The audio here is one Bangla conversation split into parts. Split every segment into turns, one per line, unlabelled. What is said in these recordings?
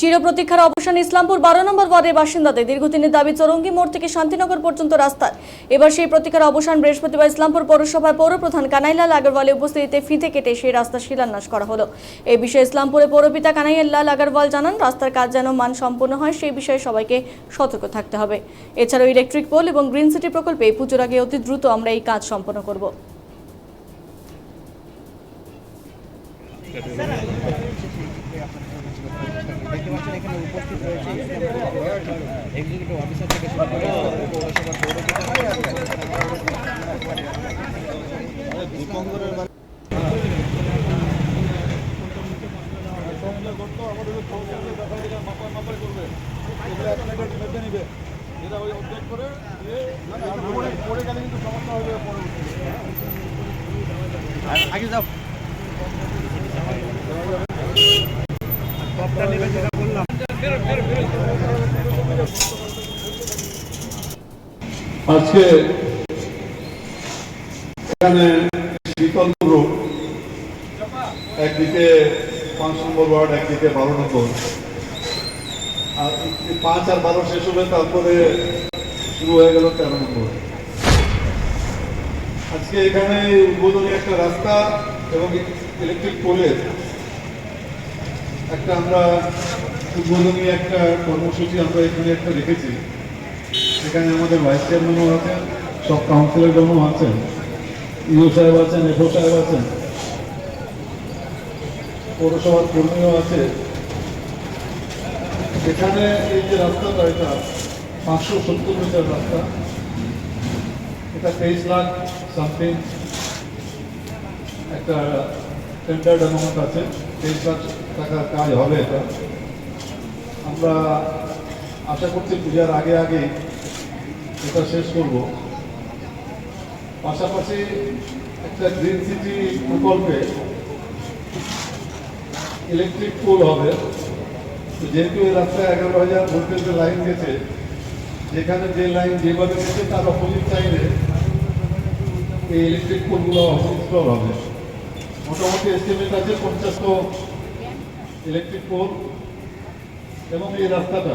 চিরপ্রতীক্ষার অবসান ইসলামপুর বারো নম্বর ওয়ার্ডের বাসিন্দাদের। দীর্ঘদিনের দাবি, চরঙ্গি মোড় থেকে শান্তিনগর পর্যন্ত রাস্তার। এবার সেই প্রতীক্ষার অবসান বৃহস্পতিবার ইসলামপুর পৌরসভার পৌরপ্রধান কানাইলাল আগরওয়ালের উপস্থিতিতে ফিতে কেটে সেই রাস্তা শিলান্যাস করা হলো। এ বিষয়ে ইসলামপুরে পৌরপিতা কানাইয়াল্লাল আগরওয়াল জানান, রাস্তার কাজ যেন মান সম্পন্ন হয়, সেই বিষয়ে সবাইকে সতর্ক থাকতে হবে। এছাড়াও ইলেকট্রিক পোল এবং গ্রিন সিটি প্রকল্পে পুজোর আগে অতি দ্রুত আমরা এই কাজ সম্পন্ন করব।
দেখতে পাচ্ছেন এখানে উপস্থিত রয়েছে এক্সিকিউটিভ অফিসার থেকে শুরু করে পৌরসভার আগে যাও।
আজকে এখানে রোড একদিকে পাঁচ নম্বর ওয়ার্ড, একদিকে বারো নম্বর। আর পাঁচ আর বারো শেষ হবে, তারপরে শুরু হয়ে গেল তেরো নম্বর। আজকে এখানে উদ্বোধনী একটা রাস্তা এবং ইলেকট্রিক পোলের একটা আমরা উদ্বোধনী একটা কর্মসূচি আমরা এখানে একটা রেখেছি। এখানে আমাদের ভাইস চেয়ারম্যানও আছেন, সব কাউন্সিলরগণও আছেন ইউ সাহেব আছেন এফও সাহেব আছেন, পৌরসভার কর্মীও আছে। এখানে এই যে রাস্তাটা, এটা পাঁচশো সত্তর মিটার রাস্তা। এটা তেইশ লাখ সামথিং একটা টেন্ডার্ড অ্যামাউন্ট আছে, তেইশ লাখ টাকার কাজ হবে এটা। আমরা আশা করছি পূজার আগে আগে এটা শেষ করব। পাশাপাশি একটা গ্রিন সিটি প্রকল্পে ইলেকট্রিক পোল হবে। যেহেতু এই রাস্তায় এগারো হাজার ভোল্টেজের লাইন গেছে, যেখানে যে লাইন যেভাবে গেছে তার অপোজিট সাইডে এই ইলেকট্রিক পোলগুলো ইনস্টল হবে। মোটামুটি এস্টিমেট আছে পঞ্চাশশো ইলেকট্রিক পোল এবং এই রাস্তাটা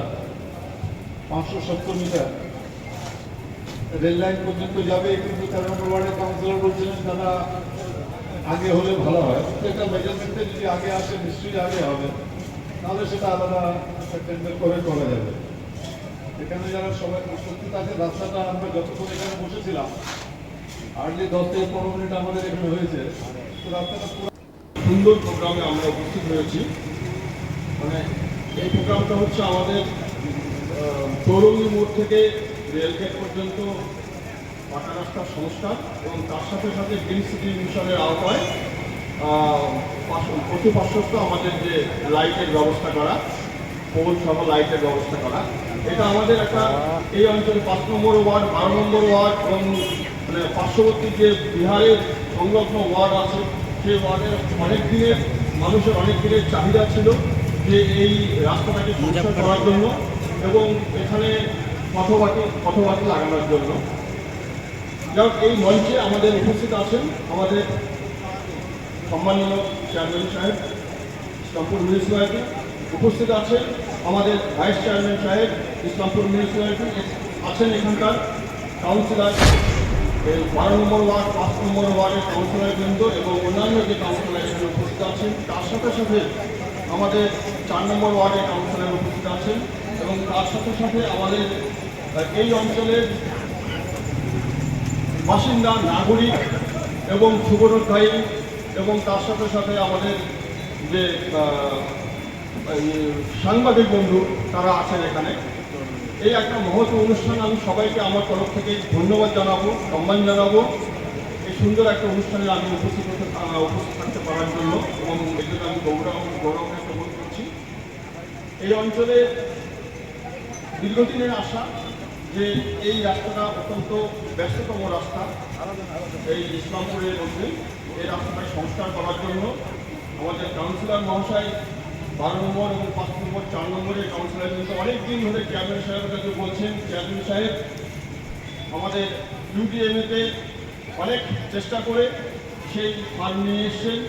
পাঁচশো সত্তর মিটার। রেল লাইন পর্যন্ত যাবে, কিন্তু তেরো নম্বর ওয়ার্ডের কাউন্সিলর বলছিলেন তারা আগে হলে ভালো হয়। প্রত্যেকটা মেজারমেন্টে যদি আগে আসে, নিশ্চয়ই আগে হবে। তাহলে সেটা আলাদা টেন্ডার করে করা যাবে। এখানে যারা সবাই উপস্থিত আছে, রাস্তাটা আমরা যতক্ষণ এখানে বসেছিলাম হার্ডলি দশ থেকে পনেরো মিনিট আমাদের এখানে হয়েছে। তো রাস্তাটা পুরো
সুন্দর প্রোগ্রামে আমরা উপস্থিত হয়েছি। মানে এই প্রোগ্রামটা হচ্ছে আমাদের তরুণী মোড় থেকে রেলগেট পর্যন্ত পাকা রাস্তার সংস্কার এবং তার সাথে সাথে গ্রিন সিটি মিশনের আওতায় প্রতি পার্শ্বস্থ আমাদের যে লাইটের ব্যবস্থা করা, পোল সহ লাইটের ব্যবস্থা করা, এটা আমাদের একটা এই অঞ্চলে পাঁচ নম্বর ওয়ার্ড, বারো নম্বর ওয়ার্ড এবং মানে পার্শ্ববর্তী যে বিহারের সংলগ্ন ওয়ার্ড আছে, সেই ওয়ার্ডের অনেক দিনের, মানুষের অনেক দিনের চাহিদা ছিল। যে এই রাস্তাটাকে সংস্কার করার জন্য এবং এখানে পথবাটি পথবাটি লাগানোর জন্য। যাক এই মঞ্চে আমাদের উপস্থিত আছেন আমাদের সম্মানীয় চেয়ারম্যান সাহেব ইসলামপুর মিউনিসিপ্যালিটি। উপস্থিত আছেন আমাদের ভাইস চেয়ারম্যান সাহেব ইসলামপুর মিউনিসিপ্যালিটি আছেন এখানকার কাউন্সিলর বারো নম্বর ওয়ার্ড পাঁচ নম্বর ওয়ার্ডের কাউন্সিলর বৃন্দ এবং অন্যান্য যে কাউন্সিলর এখানে উপস্থিত আছেন। তার সাথে সাথে আমাদের চার নম্বর ওয়ার্ডের কাউন্সিলর উপস্থিত আছেন এবং তার সাথে সাথে আমাদের এই অঞ্চলের বাসিন্দা, নাগরিক এবং শুভরোধ্যায়ী এবং তার সাথে সাথে আমাদের যে সাংবাদিক বন্ধু তারা আছেন এখানে। এই একটা মহৎ অনুষ্ঠান আমি সবাইকে আমার তরফ থেকে ধন্যবাদ জানাব, সম্মান জানাব। এই সুন্দর একটা অনুষ্ঠানে আমি উপস্থিত হতে উপস্থিত থাকতে পারার জন্য এবং এর জন্য আমি গৌরব গৌরব বোধ করছি। এই অঞ্চলে দীর্ঘদিনের আশা যে এই রাস্তাটা অত্যন্ত ব্যস্ততম রাস্তা এই ইসলামপুরের মধ্যে। এই রাস্তাটা সংস্কার করার জন্য আমাদের কাউন্সিলর মহাশয় বারো নম্বর এবং পাঁচ নম্বর, চার নম্বরের কাউন্সিলর কিন্তু অনেক দিন ধরে চেয়ারম্যান সাহেবের কাছে বলছেন, চেয়ারম্যান সাহেব, আমাদের ইউডিএমএতে অনেক চেষ্টা করে সেই ফার্ম নিয়ে এসছেন।